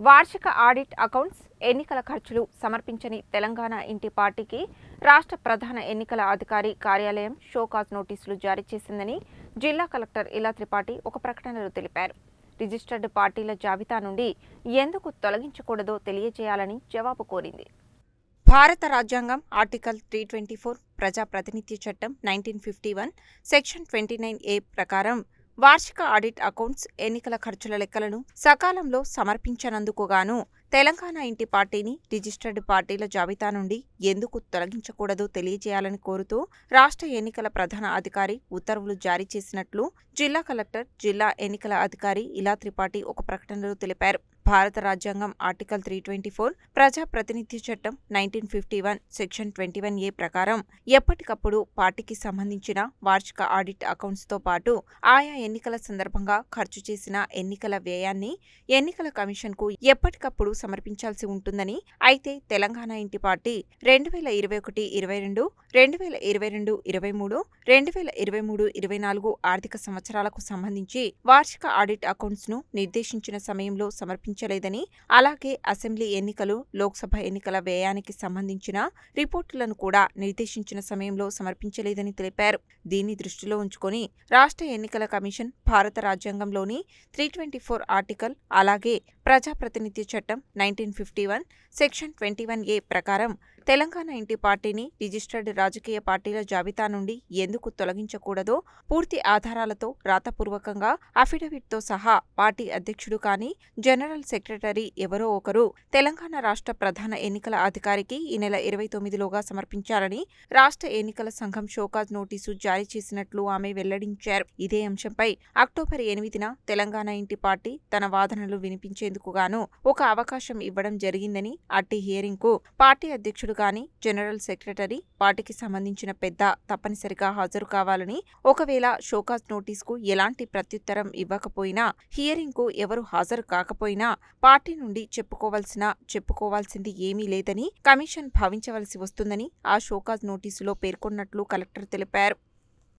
వార్షిక audit accounts ఎన్నికల ఖర్చులు సమర్పించని తెలంగాణ ఇంటి పార్టీకి రాష్ట్ర ప్రధాన ఎన్నికల అధికారి కార్యాలయం షోకాజ్ నోటీసులు జారీ చేసిందని జిల్లా కలెక్టర్ ఇలా త్రిపాఠి ఒక ప్రకటనలో తెలిపారు. రిజిస్టర్డ్ పార్టీల జాబితా నుండి ఎందుకు తొలగించకూడదో తెలియజేయాలని జవాబు కోరింది. భారత రాజ్యాంగం ఆర్టికల్ త్రీ ట్వంటీ ఫోర్ ప్రజాప్రాతినిధ్య చట్టం nineteen fifty one section twenty nine A ప్రకారం వార్షిక ఆడిట్ అకౌంట్స్ ఎన్నికల ఖర్చుల లెక్కలను సకాలంలో సమర్పించనందుకు గాను తెలంగాణ ఇంటి పార్టీని రిజిస్టర్డ్ పార్టీల జాబితా నుండి ఎందుకు తొలగించకూడదో తెలియజేయాలని కోరుతూ రాష్ట్ర ఎన్నికల ప్రధాన అధికారి ఉత్తర్వులు జారీ చేసినట్లు జిల్లా కలెక్టర్ జిల్లా ఎన్నికల అధికారి ఇలా త్రిపాఠి ఒక ప్రకటనలో తెలిపారు. భారత రాజ్యాంగం ఆర్టికల్ త్రీ ట్వంటీ ఫోర్ ప్రజాప్రతినిధి చట్టం nineteen fifty one section twenty one A ప్రకారం ఎప్పటికప్పుడు పార్టీకి సంబంధించిన వార్షిక ఆడిట్ అకౌంట్స్తో పాటు ఆయా ఎన్నికల సందర్భంగా ఖర్చు చేసిన ఎన్నికల వ్యయాన్ని ఎన్నికల కమిషన్కు ఎప్పటికప్పుడు సమర్పించాల్సి ఉంటుందని అయితే తెలంగాణ ఇంటి పార్టీ రెండు వేల ఇరవై ఒకటి ఇరవై రెండు రెండు వేల ఇరవై రెండు ఇరవై మూడు రెండు వేల ఇరవై మూడు ఇరవై నాలుగు ఆర్థిక సంవత్సరాలకు సంబంధించి వార్షిక ఆడిట్ అకౌంట్స్ను నిర్దేశించిన సమయంలో ప్రకటించలేదని అలాగే అసెంబ్లీ ఎన్నికలు లోక్సభ ఎన్నికల వ్యయానికి సంబంధించిన రిపోర్టులను కూడా నిర్దేశించిన సమయంలో సమర్పించలేదని తెలిపారు. దీన్ని దృష్టిలో ఉంచుకొని రాష్ట్ర ఎన్నికల కమిషన్ భారత రాజ్యాంగంలోని త్రీ ట్వంటీ ఫోర్ ఆర్టికల్ అలాగే ప్రజాప్రతినిధి చట్టం nineteen fifty one section twenty one A ప్రకారం తెలంగాణ ఇంటి పార్టీని రిజిస్టర్డ్ రాజకీయ పార్టీల జాబితా నుండి ఎందుకు తొలగించకూడదో పూర్తి ఆధారాలతో రాతపూర్వకంగా అఫిడవిట్తో సహా పార్టీ అధ్యక్షుడు కానీ జనరల్ సెక్రటరీ ఎవరో ఒకరు తెలంగాణ రాష్ట్ర ప్రధాన ఎన్నికల అధికారికి ఈ నెల ఇరవై తొమ్మిదిలోగా సమర్పించాలని రాష్ట్ర ఎన్నికల సంఘం షోకాజ్ నోటీసు జారీ చేసినట్లు ఆమె వెల్లడించారు. ఇదే అంశంపై అక్టోబర్ ఎనిమిదిన తెలంగాణ ఇంటి పార్టీ తన వాదనలు వినిపించేందుకు గాను ఒక అవకాశం ఇవ్వడం జరిగిందని అట్టి హియరింగ్కు పార్టీ అధ్యక్షుడు గాని జనరల్ సెక్రటరీ పార్టీకి సంబంధించిన పెద్ద తప్పనిసరిగా హాజరు కావాలని ఒకవేళ షోకాజ్ నోటీస్కు ఎలాంటి ప్రత్యుత్తరం ఇవ్వకపోయినా హియరింగ్కు ఎవరు హాజరు కాకపోయినా పార్టీ నుండి చెప్పుకోవాల్సిన చెప్పుకోవాల్సింది ఏమీ లేదని కమిషన్ భావించవలసి వస్తుందని ఆ షోకాజ్ నోటీసులో పేర్కొన్నట్లు కలెక్టర్ తెలిపారు.